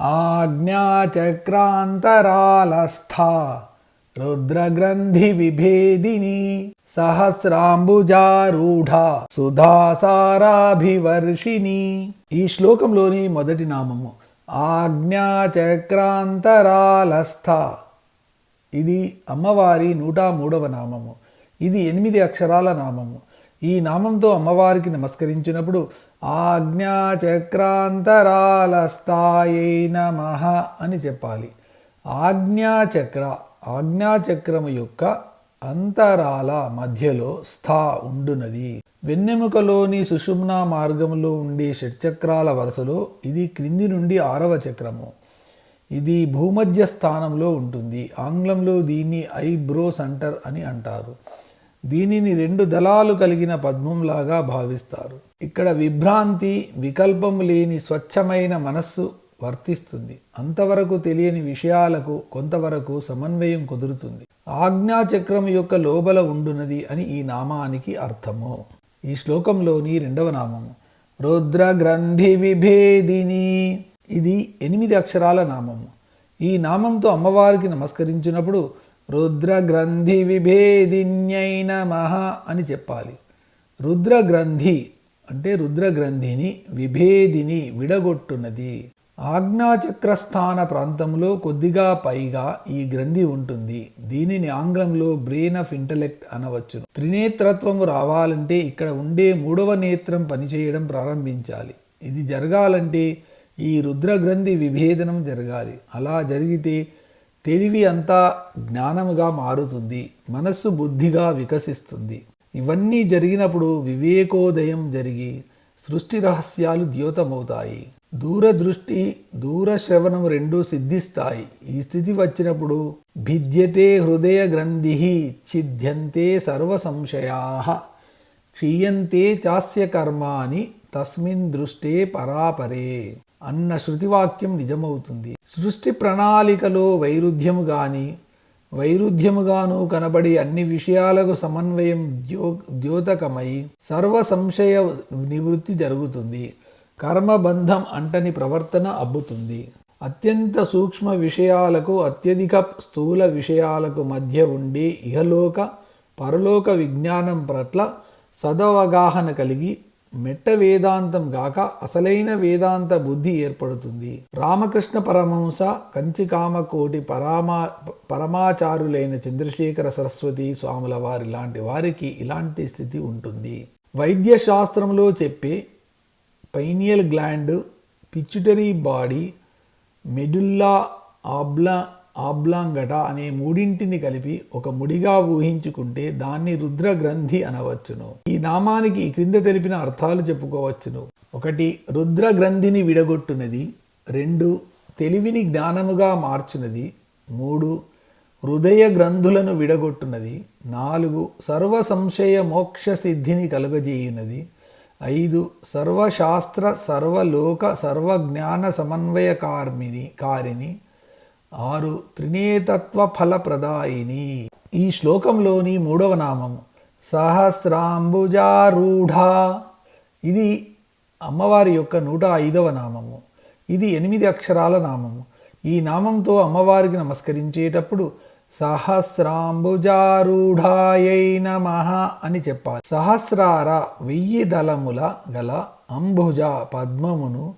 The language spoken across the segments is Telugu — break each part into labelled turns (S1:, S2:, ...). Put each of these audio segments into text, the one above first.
S1: ఆజ్ఞాచక్రాంతరాలస్థా రుద్రగ్రంథి విభేదిని సహస్రాంబుజారూఢ సుధాసారాభివర్షిణి. ఈ శ్లోకంలోని మొదటి నామము ఆజ్ఞాచక్రాంతరాలస్థ. ఇది అమ్మవారి నూట మూడవ నామము. ఇది ఎనిమిది అక్షరాల నామము. ఈ నామంతో అమ్మవారికి నమస్కరించినప్పుడు ఆజ్ఞాచక్రాంతరాలస్థాయై నమ అని చెప్పాలి. ఆజ్ఞాచక్ర ఆజ్ఞాచక్రము యొక్క అంతరాల మధ్యలో స్థా ఉండునది. వెన్నెముకలోని సుషుమ్నా మార్గంలో ఉండే షట్చక్రాల వరుసలో ఇది క్రింది నుండి ఆరవ చక్రము. ఇది భూమధ్య స్థానంలో ఉంటుంది. ఆంగ్లంలో దీన్ని ఐబ్రో సెంటర్ అని అంటారు. దీనిని రెండు దళాలు కలిగిన పద్మంలాగా భావిస్తారు. ఇక్కడ విభ్రాంతి వికల్పము లేని స్వచ్ఛమైన మనస్సు వర్తిస్తుంది. అంతవరకు తెలియని విషయాలకు కొంతవరకు సమన్వయం కుదురుతుంది. ఆజ్ఞాచక్రం యొక్క లోబల ఉండునది అని ఈ నామానికి అర్థము. ఈ శ్లోకంలోని రెండవ నామము రుద్ర గ్రంథి విభేదిని. ఇది ఎనిమిది అక్షరాల నామము. ఈ నామంతో అమ్మవారికి నమస్కరించినప్పుడు రుద్రగ్రంథి విభేదిన్యైన విభేదిన్యై నమః అని చెప్పాలి. రుద్రగ్రంథి అంటే రుద్రగ్రంథిని విభేదిని విడగొట్టున్నది. ఆజ్ఞాచక్రస్థాన ప్రాంతంలో కొద్దిగా పైగా ఈ గ్రంథి ఉంటుంది. దీనిని ఆంగ్లంలో బ్రెయిన్ ఆఫ్ ఇంటలెక్ట్ అనవచ్చును త్రినేత్రత్వము రావాలంటే ఇక్కడ ఉండే మూడవ నేత్రం పనిచేయడం ప్రారంభించాలి. ఇది జరగాలంటే ఈ రుద్రగ్రంథి విభేదనం జరగాలి. అలా జరిగితే తెలివి అంతా జ్ఞానముగా మారుతుంది మనస్సు బుద్ధిగా వికసిస్తుంది. ఇవన్నీ జరిగినప్పుడు వివేకోదయం జరిగి సృష్టి రహస్యాలు ద్యోతమవుతాయి. దూరదృష్టి దూరశ్రవణం రెండూ సిద్ధిస్తాయి. ఈ స్థితి వచ్చినప్పుడు భిద్యతే హృదయ గ్రంథి ఛిద్యంతే సర్వ సంశయా క్షీయంతే చాస్య కర్మాని తస్మిన్ దృష్టే పరాపరే. అన్న శృతివాక్యం నిజమవుతుంది. సృష్టి ప్రణాళికలో వైరుధ్యము గాని వైరుధ్యముగాను కనబడి అన్ని విషయాలకు సమన్వయం ద్యో ద్యోతకమై సర్వ సంశయ నివృత్తి జరుగుతుంది. కర్మబంధం అంటని ప్రవర్తన అబ్బుతుంది. అత్యంత సూక్ష్మ విషయాలకు అత్యధిక స్థూల విషయాలకు మధ్య ఉండే ఇహలోక పరలోక విజ్ఞానం పట్ల సదవగాహన కలిగి మెట్ట వేదాంతం గాక అసలైన వేదాంత బుద్ధి ఏర్పడుతుంది. రామకృష్ణ పరమహంస కంచికామకోటి పరామా పరమాచారులైన చంద్రశేఖర సరస్వతి స్వాముల వారి లాంటి వారికి ఇలాంటి స్థితి ఉంటుంది. వైద్య శాస్త్రంలో చెప్పే pineal gland pituitary body medulla ఆబ్లా oblongata అనే మూడింటిని కలిపి ఒక ముడిగా ఊహించుకుంటే దాన్ని రుద్ర గ్రంథి అనవచ్చును. ఈ నామానికి క్రింద తెలిపిన అర్థాలు చెప్పుకోవచ్చును. ఒకటి రుద్ర గ్రంథిని విడగొట్టునది. రెండు తెలివిని జ్ఞానముగా మార్చునది. మూడు హృదయ గ్రంథులను విడగొట్టునది. నాలుగు సర్వ సంశయ మోక్ష సిద్ధిని కలుగజేయునది. ఐదు సర్వశాస్త్ర సర్వలోక సర్వజ్ఞాన సమన్వయకార్మిని కారిని ఆరు త్రినేతత్వ ఫలప్రదాయిని. ఈ శ్లోకంలోని మూడవ నామము సహస్రాంబుజారూఢ. ఇది అమ్మవారి యొక్క నూట ఐదవ నామము. ఇది ఎనిమిది అక్షరాల నామము. ఈ నామంతో అమ్మవారికి నమస్కరించేటప్పుడు సహస్రాంబుజారూఢాయై నమ అని చెప్పాలి. సహస్రార వెయ్యి దళముల గల అంబుజ పద్మమును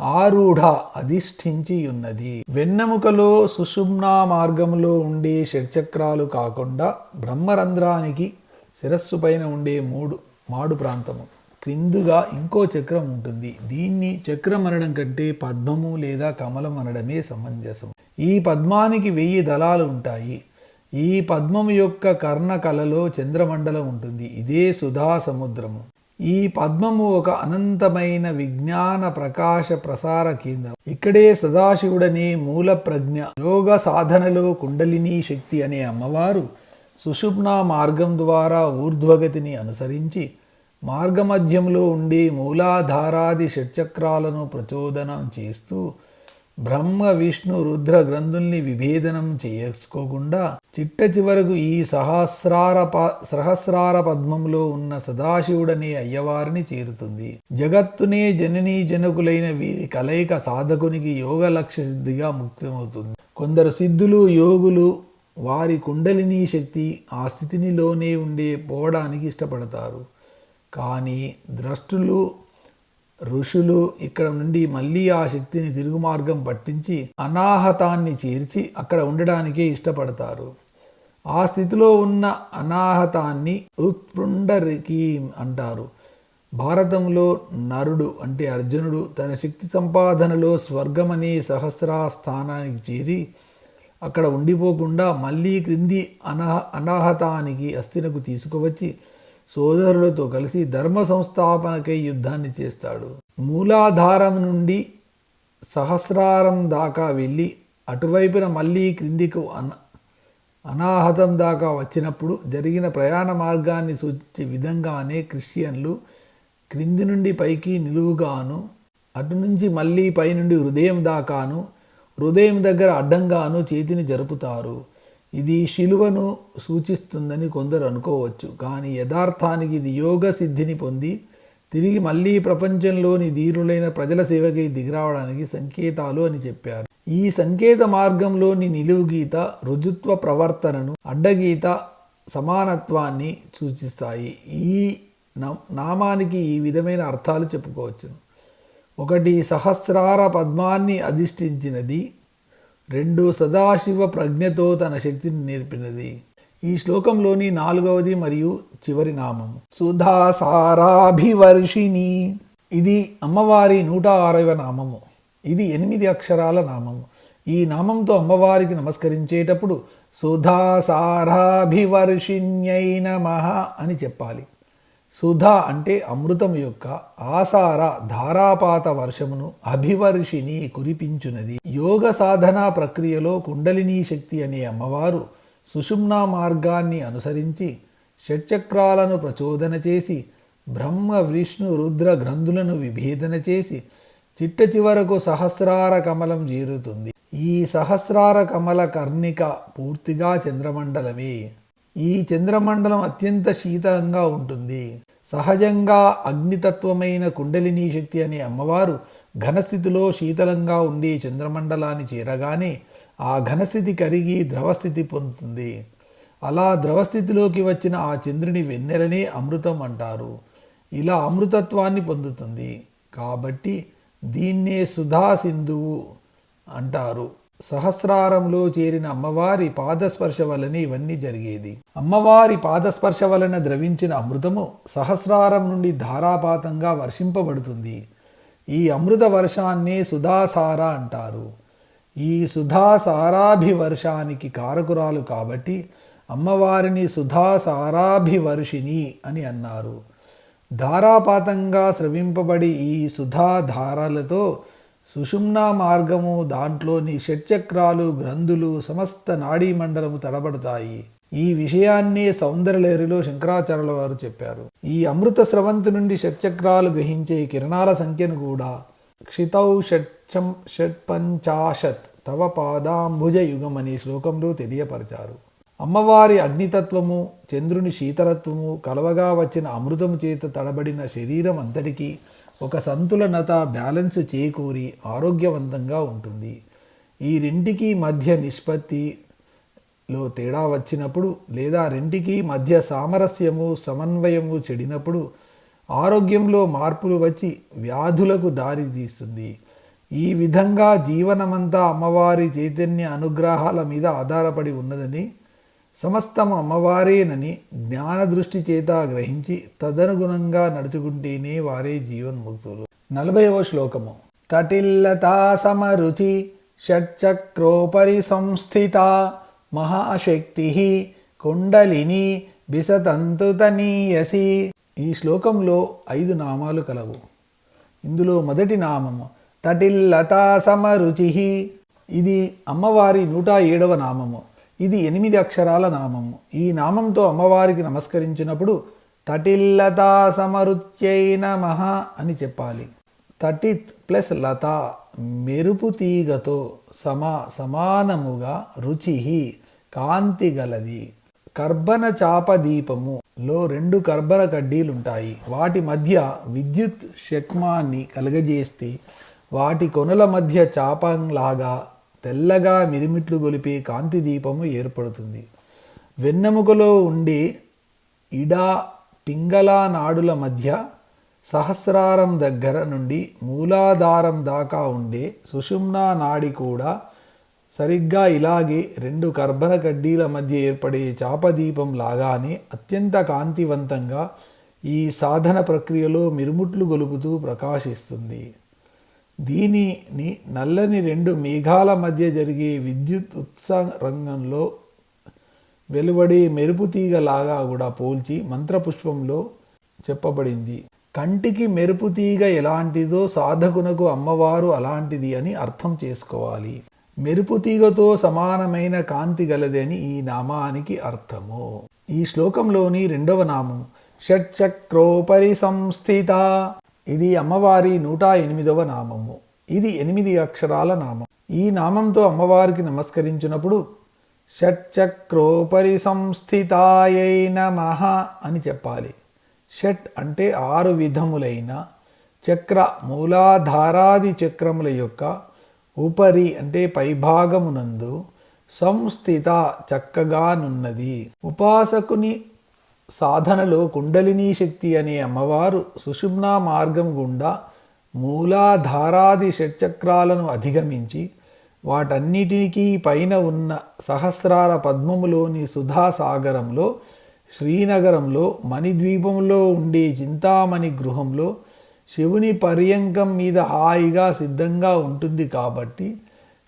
S1: ఆరూఢ అధిష్ఠించి ఉన్నది. వెన్నెముకలో సుషుమ్నా మార్గములో ఉండే షడ్చక్రాలు కాకుండా బ్రహ్మరంధ్రానికి శిరస్సు పైన ఉండే మూడు మాడు ప్రాంతము. క్రిందుగా ఇంకో చక్రం ఉంటుంది. దీన్ని చక్రం అనడం కంటే పద్మము లేదా కమలం అనడమే సమంజసం. ఈ పద్మానికి వెయ్యి దళాలు ఉంటాయి. ఈ పద్మము యొక్క కర్ణ కలలో చంద్రమండలం ఉంటుంది. ఇదే సుధా సముద్రము. ఈ పద్మము ఒక అనంతమైన విజ్ఞాన ప్రకాశ ప్రసార కేంద్రం. ఇక్కడే సదాశివుడనే మూల ప్రజ్ఞ యోగ సాధనలో కుండలిని శక్తి అనే అమ్మవారు సుషుప్నా మార్గం ద్వారా ఊర్ధ్వగతిని అనుసరించి మార్గమధ్యంలో ఉండే మూలాధారాది షట్చక్రాలను ప్రచోదనం చేస్తూ బ్రహ్మ విష్ణు రుద్ర గ్రంథుల్ని విభేదనం చేసుకోకుండా చిట్ట చివరకు ఈ సహస్రార సహస్రార పద్మంలో ఉన్న సదాశివుడనే అయ్యవారిని చేరుతుంది. జగత్తునే జననీ జనకులైన వీరి కలయిక సాధకునికి యోగ లక్ష్య సిద్ధిగా ముక్తమవుతుంది. కొందరు సిద్ధులు యోగులు వారి కుండలిని శక్తి ఆ స్థితినిలోనే ఉండే పోవడానికి ఇష్టపడతారు. కానీ ద్రష్టులు ఋషులు ఇక్కడ నుండి మళ్ళీ ఆ శక్తిని తిరుగు మార్గం పట్టించి అనాహతాన్ని చేర్చి అక్కడ ఉండడానికే ఇష్టపడతారు. ఆ స్థితిలో ఉన్న అనాహతాన్ని ఉత్పుండరికీం అంటారు. భారతంలో నరుడు అంటే అర్జునుడు తన శక్తి సంపాదనలో స్వర్గమనే సహస్రా స్థానానికి చేరి అక్కడ ఉండిపోకుండా మళ్ళీ క్రింది అనాహ అనాహతానికి అస్థినకు తీసుకువచ్చి సోదరులతో కలిసి ధర్మ సంస్థాపనకై యుద్ధాన్ని చేస్తాడు. మూలాధారం నుండి సహస్రారం దాకా వెళ్ళి అటువైపున మళ్ళీ క్రిందికి అన అనాహతం దాకా వచ్చినప్పుడు జరిగిన ప్రయాణ మార్గాన్ని సూచించే విధంగానే క్రిస్టియన్లు క్రింది నుండి పైకి నిలువుగాను అటు నుంచి మళ్ళీ పైనుండి హృదయం దాకాను హృదయం దగ్గర అడ్డంగాను చేతిని జరుపుతారు. ఇది శిలువను సూచిస్తుందని కొందరు అనుకోవచ్చు కానీ యథార్థానికి ఇది యోగ సిద్ధిని పొంది తిరిగి మళ్ళీ ప్రపంచంలోని ధీరులైన ప్రజల సేవకి దిగిరావడానికి సంకేతాలు అని చెప్పారు. ఈ సంకేత మార్గంలోని నిలువు గీత రుజుత్వ ప్రవర్తనను అడ్డగీత సమానత్వాన్ని సూచిస్తాయి. ఈ నామానికి ఈ విధమైన అర్థాలు చెప్పుకోవచ్చును ఒకటి సహస్రార పద్మాన్ని అధిష్ఠించినది రెండు సదాశివ ప్రజ్ఞతో తన శక్తిని నేర్పినది. ఈ శ్లోకంలోని నాలుగవది మరియు చివరి నామం సుధాసారాభివర్షిణి ఇది అమ్మవారి నూట ఆరవ నామము. ఇది ఎనిమిది అక్షరాల నామము. ఈ నామంతో అమ్మవారికి నమస్కరించేటప్పుడు సుధాసారాభివర్షిణ్యై నమ అని చెప్పాలి. సుధ అంటే అమృతం యొక్క ఆసార ధారాపాత వర్షమును అభివర్షిని కురిపించునది. యోగ సాధనా ప్రక్రియలో కుండలినీ శక్తి అనే అమ్మవారు సుషుమ్నా మార్గాన్ని అనుసరించి షట్చక్రాలను ప్రచోదన చేసి బ్రహ్మ విష్ణు రుద్ర గ్రంథులను విభేదన చేసి చిట్ట చివరకు సహస్రార కమలం చేరుతుంది. ఈ సహస్రార కమల కర్ణిక పూర్తిగా చంద్రమండలమే. ఈ చంద్రమండలం అత్యంత శీతలంగా ఉంటుంది. సహజంగా అగ్నితత్వమైన కుండలిని శక్తి అనే అమ్మవారు ఘనస్థితిలో శీతలంగా ఉండే చంద్రమండలాన్ని చేరగానే ఆ ఘనస్థితి కరిగి ద్రవస్థితి పొందుతుంది. అలా ద్రవస్థితిలోకి వచ్చిన ఆ చంద్రుని వెన్నెలనే అమృతం అంటారు. ఇలా అమృతత్వాన్ని పొందుతుంది. కాబట్టి దీన్నే సుధా సింధువు అంటారు. సహస్రారంలో చేరిన అమ్మవారి పాదస్పర్శ వలన ఇవన్నీ జరిగేది. అమ్మవారి పాదస్పర్శ వలన ద్రవించిన అమృతము సహస్రారం నుండి ధారాపాతంగా వర్షింపబడుతుంది. ఈ అమృత వర్షాన్నే సుధాసార అంటారు. ఈ సుధాసారాభివర్షానికి కారకురాలు కాబట్టి అమ్మవారిని సుధాసారాభివర్షిని అని అన్నారు. ధారాపాతంగా స్రవింపబడి ఈ సుధాధారాలతో సుషుమ్నా మార్గము దాంట్లోని షట్చక్రాలు గ్రంథులు సమస్త నాడీ మండలము తడబడతాయి. ఈ విషయాన్నే సౌందర్యలహరిలో శంకరాచార్యుల వారు చెప్పారు. ఈ అమృత స్రవంతి నుండి షట్చక్రాలు గ్రహించే కిరణాల సంఖ్యను కూడా క్షితౌ షట్చం షట్పంచాశత్ తవ పాదాంబుజ యుగం అనే శ్లోకంలో తెలియపరిచారు. అమ్మవారి అగ్నితత్వము చంద్రుని శీతలత్వము కలవగా వచ్చిన అమృతము చేత తడబడిన శరీరం అంతటికీ ఒక సంతులనత బ్యాలెన్స్ చేకూరి ఆరోగ్యవంతంగా ఉంటుంది. ఈ రెంటికి మధ్య నిష్పత్తిలో తేడా వచ్చినప్పుడు లేదా రెంటికి మధ్య సామరస్యము సమన్వయము చెడినప్పుడు ఆరోగ్యంలో మార్పులు వచ్చి వ్యాధులకు దారి తీస్తుంది. ఈ విధంగా జీవనమంతా అమ్మవారి చైతన్య అనుగ్రహాల మీద ఆధారపడి ఉన్నదని సమస్తము అమ్మవారేనని జ్ఞాన దృష్టి చేత గ్రహించి తదనుగుణంగా నడుచుకుంటేనే వారే జీవన్ముక్తులు. నలభైవ శ్లోకము. తటిల్లతా సమరుచి షట్చక్రోపరి సంస్థిత మహాశక్తి కుండలిని బిసతంతుతనీయసి ఈ శ్లోకంలో ఐదు నామాలు కలవు. ఇందులో మొదటి నామము తటిల్లతా సమరుచి. ఇది అమ్మవారి నూట ఏడవ నామము. ఇది ఎనిమిది అక్షరాల నామము. ఈ నామంతో అమ్మవారికి నమస్కరించినప్పుడు తటిల్లతా సమరుత్యై నమః అని చెప్పాలి. తటిత్ ప్లస్ లత మెరుపు తీగతో సమా సమానముగా రుచి కాంతి గలది. కర్బన చాప దీపము లో రెండు కర్బన కడ్డీలుంటాయి. వాటి మధ్య విద్యుత్ శక్మాన్ని కలగజేస్తే వాటి కొనుల మధ్య చాపంలాగా తెల్లగా మిరిమిట్లు గొలిపి కాంతి దీపము ఏర్పడుతుంది. వెన్నెముకలో ఉండే ఇడా పింగళా నాడుల మధ్య సహస్రారం దగ్గర నుండి మూలాధారం దాకా ఉండే సుషుమ్నా నాడి కూడా సరిగ్గా ఇలాగే రెండు కర్బన కడ్డీల మధ్య ఏర్పడే చాపదీపం లాగానే అత్యంత కాంతివంతంగా ఈ సాధన ప్రక్రియలో మిరుముట్లు గొలుపుతూ ప్రకాశిస్తుంది. దీనిని నల్లని రెండు మేఘాల మధ్య జరిగే విద్యుత్ ఉత్సరంగంలో వెలువడే మెరుపు తీగలాగా కూడా పోల్చి మంత్రపుష్పంలో చెప్పబడింది. కంటికి మెరుపు తీగ ఎలాంటిదో సాధకునకు అమ్మవారు అలాంటిది అని అర్థం చేసుకోవాలి. మెరుపు తీగతో సమానమైన కాంతి గలదని ఈ నామానికి అర్థము. ఈ శ్లోకంలోని రెండవ నామం షట్చక్రోపరి సంస్థిత ఇది అమ్మవారి నూట ఎనిమిదవ నామము. ఇది ఎనిమిది అక్షరాల నామం. ఈ నామంతో అమ్మవారికి నమస్కరించినప్పుడు షట్చక్రోపరి సంస్థితాయై నమ అని చెప్పాలి. షట్ అంటే ఆరు విధములైన చక్ర మూలాధారాది చక్రముల యొక్క ఉపరి అంటే పైభాగమునందు సంస్థిత చక్కగానున్నది. ఉపాసకుని సాధనలో కుండలినీ శక్తి అనే అమ్మవారు సుషుమ్నా మార్గం గుండా మూలాధారాది షట్చక్రాలను అధిగమించి వాటన్నిటికీ పైన ఉన్న సహస్రార పద్మములోని సుధాసాగరంలో శ్రీనగరంలో మణిద్వీపంలో ఉండే చింతామణి గృహంలో శివుని పర్యంకం మీద హాయిగా సిద్ధంగా ఉంటుంది కాబట్టి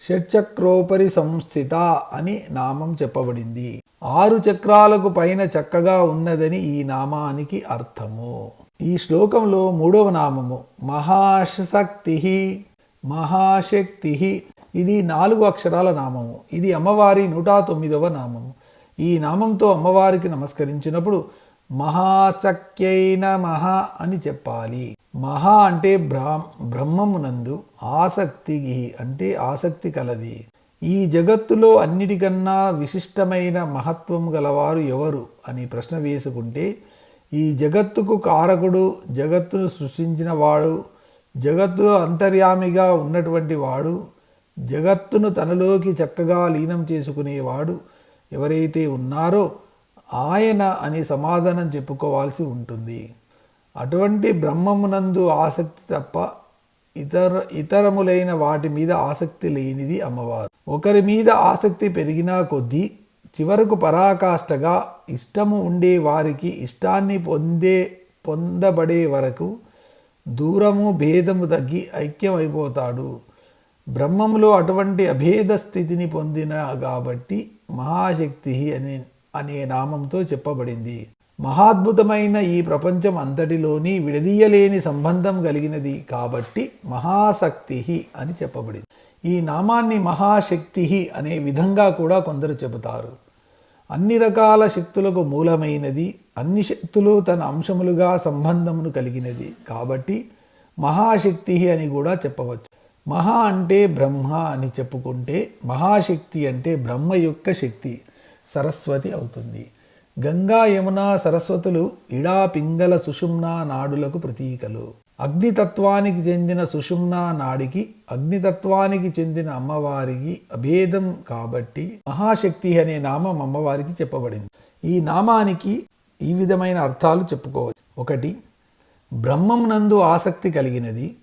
S1: షట్చక్రోపరి సంస్థిత అని నామం చెప్పబడింది. ఆరు చక్రాలకు పైన చక్కగా ఉన్నదని ఈ నామానికి అర్థము. ఈ శ్లోకంలో మూడవ నామము మహాశక్తి మహాశక్తి. ఇది నాలుగు అక్షరాల నామము. ఇది అమ్మవారి నూట తొమ్మిదవ నామము. ఈ నామంతో అమ్మవారికి నమస్కరించినప్పుడు మహాశక్యైన మహా అని చెప్పాలి. మహా అంటే బ్రా బ్రహ్మమునందు ఆసక్తి అంటే ఆసక్తి కలది. ఈ జగత్తులో అన్నిటికన్నా విశిష్టమైన మహత్వం గలవారు ఎవరు అని ప్రశ్న వేసుకుంటే ఈ జగత్తుకు కారకుడు జగత్తును సృష్టించిన వాడు జగత్తులో అంతర్యామిగా ఉన్నటువంటి వాడు జగత్తును తనలోకి చక్కగా లీనం చేసుకునేవాడు ఎవరైతే ఉన్నారో ఆయన అని సమాధానం చెప్పుకోవాల్సి ఉంటుంది. అటువంటి బ్రహ్మమునందు ఆసక్తి తప్ప ఇతర ఇతరములైన వాటి మీద ఆసక్తి లేనిది అమ్మవారు. ఒకరి మీద ఆసక్తి పెరిగినా కొద్దీ చివరకు పరాకాష్ఠగా ఇష్టము ఉండే వారికి ఇష్టాన్ని పొందే పొందబడే వరకు దూరము భేదము తగ్గి ఐక్యమైపోతాడు. బ్రహ్మములో అటువంటి అభేద స్థితిని పొందిన కాబట్టి మహాశక్తి అనే అనే నామంతో చెప్పబడింది. మహాద్భుతమైన ఈ ప్రపంచం అంతటిలోని విడదీయలేని సంబంధం కలిగినది కాబట్టి మహాశక్తి అని చెప్పబడింది. ఈ నామాన్ని మహాశక్తి అనే విధంగా కూడా కొందరు చెబుతారు. అన్ని రకాల శక్తులకు మూలమైనది అన్ని శక్తులు తన అంశములుగా సంబంధమును కలిగినది కాబట్టి మహాశక్తి అని కూడా చెప్పవచ్చు. మహా అంటే బ్రహ్మ అని చెప్పుకుంటే మహాశక్తి అంటే బ్రహ్మ యొక్క శక్తి సరస్వతి అవుతుంది. గంగా యమున సరస్వతులు ఇడా పింగళ సుషుమ్నా నాడులకు ప్రతీకలు. అగ్నితత్వానికి చెందిన సుషుమ్నా నాడికి అగ్నితత్వానికి చెందిన అమ్మవారికి అభేదం కాబట్టి మహాశక్తి అనే నామం అమ్మవారికి చెప్పబడింది. ఈ నామానికి ఈ విధమైన అర్థాలు చెప్పుకోవచ్చు. ఒకటి బ్రహ్మమునందు ఆసక్తి కలిగినది.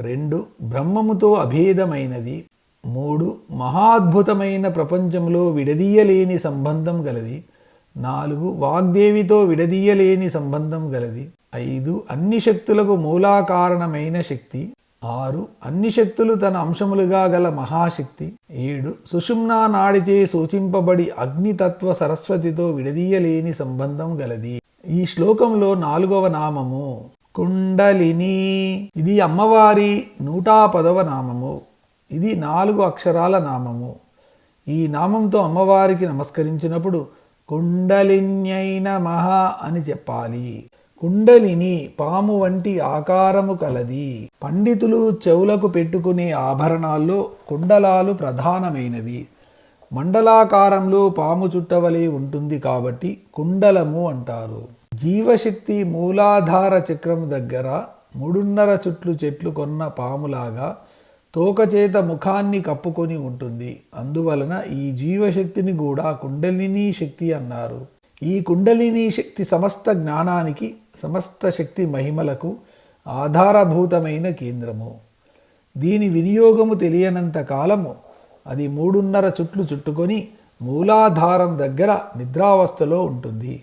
S1: రెండు బ్రహ్మముతో అభేదమైనది. మూడు మహాద్భుతమైన ప్రపంచంలో విడదీయలేని సంబంధం గలది. నాలుగు వాగ్దేవితో విడదీయలేని సంబంధం గలది. ఐదు అన్ని శక్తులకు మూలాకారణమైన శక్తి. ఆరు అన్ని శక్తులు తన అంశములుగా గల మహాశక్తి. ఏడు సుషుమ్నా నాడిచే సూచింపబడి అగ్నితత్వ సరస్వతితో విడదీయలేని సంబంధం గలది. ఈ శ్లోకంలో నాలుగవ నామము కుండలిని. ఇది అమ్మవారి నూట పదవ నామము. ఇది నాలుగు అక్షరాల నామము. ఈ నామంతో అమ్మవారికి నమస్కరించినప్పుడు కుండలిన్యైన మహా అని చెప్పాలి. కుండలిని పాము వంటి ఆకారము కలది. పండితులు చెవులకు పెట్టుకునే ఆభరణాల్లో కుండలాలు ప్రధానమైనవి. మండలాకారంలో పాము చుట్టవలే ఉంటుంది కాబట్టి కుండలము అంటారు. జీవశక్తి మూలాధార చక్రం దగ్గర మూడున్నర చుట్లు చెట్లు కొన్న పాములాగా తోకచేత ముఖాన్ని కప్పుకొని ఉంటుంది. అందువలన ఈ జీవశక్తిని కూడా కుండలిని శక్తి అన్నారు. ఈ కుండలిని శక్తి సమస్త జ్ఞానానికి సమస్త శక్తి మహిమలకు ఆధారభూతమైన కేంద్రము. దీని వినియోగము తెలియనంత కాలము అది మూడున్నర చుట్లు చుట్టుకొని మూలాధారం దగ్గర నిద్రావస్థలో ఉంటుంది.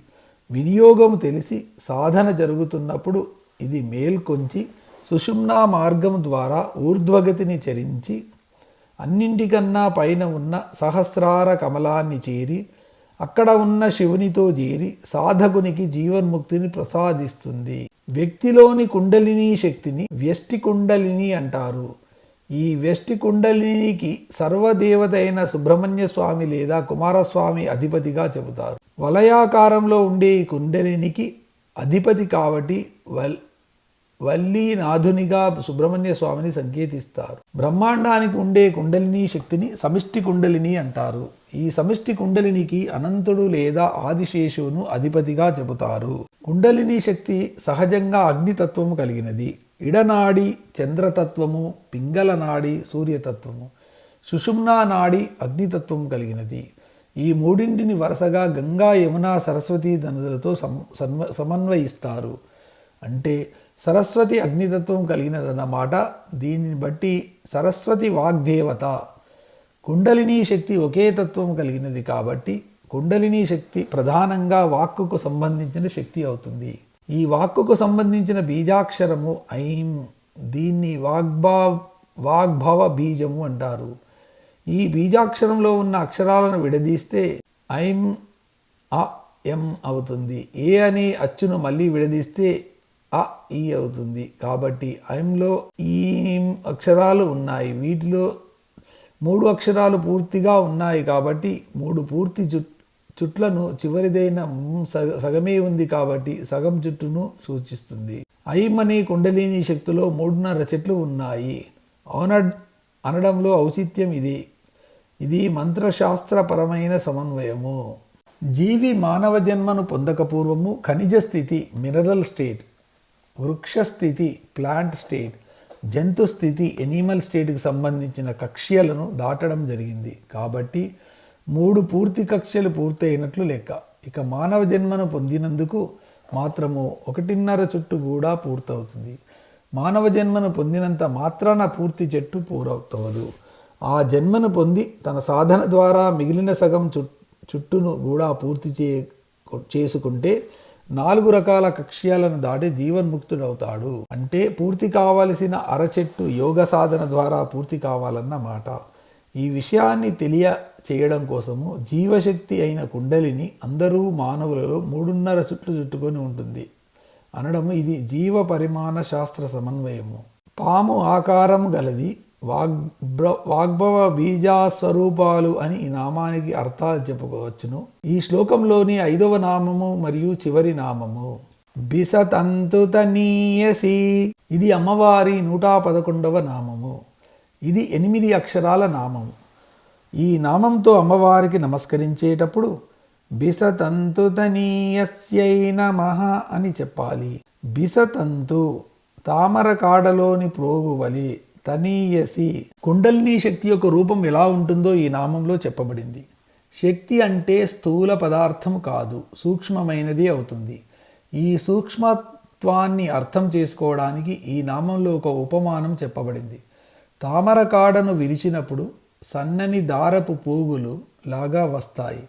S1: వినియోగము తెలిసి సాధన జరుగుతున్నప్పుడు ఇది మేల్కొంచి సుషుమ్నా మార్గం ద్వారా ఊర్ధ్వగతిని చరించి అన్నింటికన్నా పైన ఉన్న సహస్రార కమలాన్ని చేరి అక్కడ ఉన్న శివునితో చేరి సాధకునికి జీవన్ముక్తిని ప్రసాదిస్తుంది. వ్యక్తిలోని కుండలిని శక్తిని వ్యష్టి కుండలిని అంటారు. ఈ వ్యష్టి కుండలినికి సర్వదేవత అయిన సుబ్రహ్మణ్య స్వామి లేదా కుమారస్వామి అధిపతిగా చెబుతారు. వలయాకారంలో ఉండే ఈ కుండలినికి అధిపతి కాబట్టి వల్ వల్లీనాథునిగా సుబ్రహ్మణ్య స్వామిని సంకేతిస్తారు. బ్రహ్మాండానికి ఉండే కుండలిని శక్తిని సమిష్టి కుండలిని అంటారు. ఈ సమిష్టి కుండలినికి అనంతుడు లేదా ఆదిశేషువును అధిపతిగా చెబుతారు. కుండలిని శక్తి సహజంగా అగ్నితత్వము కలిగినది. ఇడనాడి చంద్రతత్వము పింగళ నాడి సూర్యతత్వము సుషుమ్నా నాడి అగ్నితత్వం కలిగినది. ఈ మూడింటిని వరుసగా గంగా యమున సరస్వతి నదులతో సమ సమన్వయిస్తారు. అంటే సరస్వతి అగ్నితత్వం కలిగినదన్నమాట దీనిని బట్టి సరస్వతి వాగ్దేవత. కుండలినీ శక్తి ఒకే తత్వం కలిగినది కాబట్టి కుండలినీ శక్తి ప్రధానంగా వాక్కుకు సంబంధించిన శక్తి అవుతుంది. ఈ వాక్కుకు సంబంధించిన బీజాక్షరము ఐం దీన్ని వాగ్భా వాగ్భవ బీజము అంటారు. ఈ బీజాక్షరంలో ఉన్న అక్షరాలను విడదీస్తే ఐం అ ఎం అవుతుంది. ఏ అనే అచ్చును మళ్ళీ విడదీస్తే అ ఈ అవుతుంది. కాబట్టి ఐంలో ఈ అక్షరాలు ఉన్నాయి. వీటిలో మూడు అక్షరాలు పూర్తిగా ఉన్నాయి కాబట్టి మూడు పూర్తి చుట్ చుట్లను చివరిదైన సగ- సగమే ఉంది కాబట్టి సగం చుట్టును సూచిస్తుంది. ఐం అనే కుండలిని శక్తిలో మూడున్నర చెట్లు ఉన్నాయి. అవున అనడంలో ఔచిత్యం ఇది. ఇది మంత్రశాస్త్రపరమైన సమన్వయము. జీవి మానవ జన్మను పొందక పూర్వము ఖనిజ స్థితి మినరల్ స్టేట్ వృక్షస్థితి ప్లాంట్ స్టేట్ జంతు స్థితి ఎనిమల్ స్టేట్కి సంబంధించిన కక్ష్యలను దాటడం జరిగింది. కాబట్టి మూడు పూర్తి కక్ష్యలు పూర్తయినట్లు లెక్క. ఇక మానవ జన్మను పొందినందుకు మాత్రము ఒకటిన్నర చుట్టు కూడా పూర్తవుతుంది. మానవ జన్మను పొందినంత మాత్రాన పూర్తి చెట్టు పూరవుతవదు. ఆ జన్మను పొంది తన సాధన ద్వారా మిగిలిన సగం చుట్టును కూడా పూర్తి చే చేసుకుంటే నాలుగు రకాల కక్ష్యాలను దాటి జీవన్ముక్తుడవుతాడు. అంటే పూర్తి కావలసిన అరచెట్టు యోగ సాధన ద్వారా పూర్తి కావాలన్న మాట. ఈ విషయాన్ని తెలియ చేయడం కోసము జీవశక్తి అయిన కుండలిని అందరూ మానవులలో మూడున్నర చుట్లు చుట్టుకొని ఉంటుంది. అనడము ఇది జీవ పరిమాణ శాస్త్ర సమన్వయము. పాము ఆకారం గలది వాగ్భ్ర వాగ్భవ బీజా స్వరూపాలు అని ఈ నామానికి అర్థాలు చెప్పుకోవచ్చును. ఈ శ్లోకంలోని ఐదవ నామము మరియు చివరి నామము. బిసతంతుతనీయసి. ఇది అమ్మవారి నూట పదకొండవ నామము. ఇది ఎనిమిది అక్షరాల నామము. ఈ నామంతో అమ్మవారికి నమస్కరించేటప్పుడు బిసతంతుతనీయస్యై నమ అని చెప్పాలి. బిసతంతు తామర కాడలోని ప్రోగు వలి తనీయసి. కుండలిని శక్తి యొక్క రూపం ఎలా ఉంటుందో ఈ నామంలో చెప్పబడింది. శక్తి అంటే స్థూల పదార్థం కాదు సూక్ష్మమైనది అవుతుంది. ఈ సూక్ష్మత్వాన్ని అర్థం చేసుకోవడానికి ఈ నామంలో ఒక ఉపమానం చెప్పబడింది. తామర కాడను విరిచినప్పుడు సన్నని దారపు పోగులు లాగా వస్తాయి.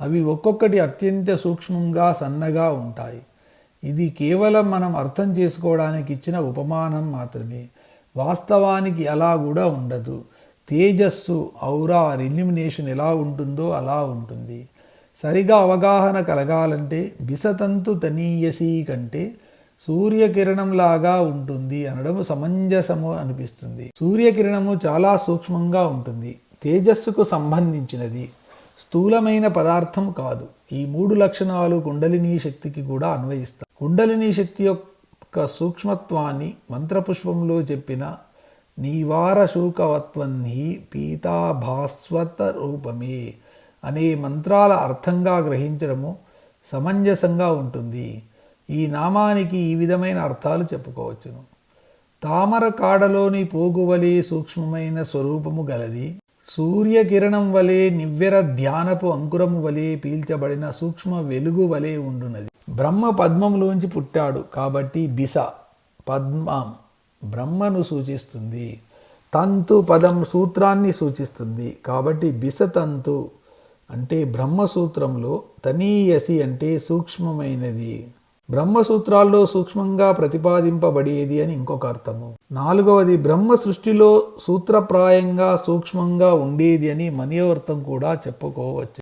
S1: అవి ఒక్కొక్కటి అత్యంత సూక్ష్మంగా సన్నగా ఉంటాయి. ఇది కేవలం మనం అర్థం చేసుకోవడానికి ఇచ్చిన ఉపమానం మాత్రమే. వాస్తవానికి అలా కూడా ఉండదు. తేజస్సు ఔరా ఎలిమినేషన్ ఎలా ఉంటుందో అలా ఉంటుంది. సరిగా అవగాహన కలగాలంటే బిసతంతు తనీయసి కంటే సూర్యకిరణంలాగా ఉంటుంది అనడం సమంజసము అనిపిస్తుంది. సూర్యకిరణము చాలా సూక్ష్మంగా ఉంటుంది. తేజస్సుకు సంబంధించినది. స్థూలమైన పదార్థం కాదు. ఈ మూడు లక్షణాలు కుండలినీ శక్తికి కూడా అన్వయిస్తాయి. కుండలినీ శక్తి యొక్క సూక్ష్మత్వాన్ని మంత్రపుష్పంలో చెప్పిన నీవార శూకవత్వన్ని పీతాభాస్వత రూపమే అనే మంత్రాల అర్థంగా గ్రహించడము సమంజసంగా ఉంటుంది. ఈ నామానికి ఈ విధమైన అర్థాలు చెప్పుకోవచ్చును. తామర కాడలోని పోగువలే సూక్ష్మమైన స్వరూపము గలది. సూర్యకిరణం వలె నివ్వెర ధ్యానపు అంకురము వలె పీల్చబడిన సూక్ష్మ వెలుగు వలె ఉండునది. బ్రహ్మ పద్మంలోంచి పుట్టాడు కాబట్టి బిస పద్మం బ్రహ్మను సూచిస్తుంది. తంతు పదం సూత్రాన్ని సూచిస్తుంది. కాబట్టి బిసతంతు అంటే బ్రహ్మసూత్రంలో తనీయసి అంటే సూక్ష్మమైనది. బ్రహ్మసూత్రాల్లో సూక్ష్మంగా ప్రతిపాదింపబడేది అని ఇంకొక అర్థము. నాలుగవది బ్రహ్మ సృష్టిలో సూత్రప్రాయంగా సూక్ష్మంగా ఉండేది అని మనయోర్థం కూడా చెప్పుకోవచ్చు.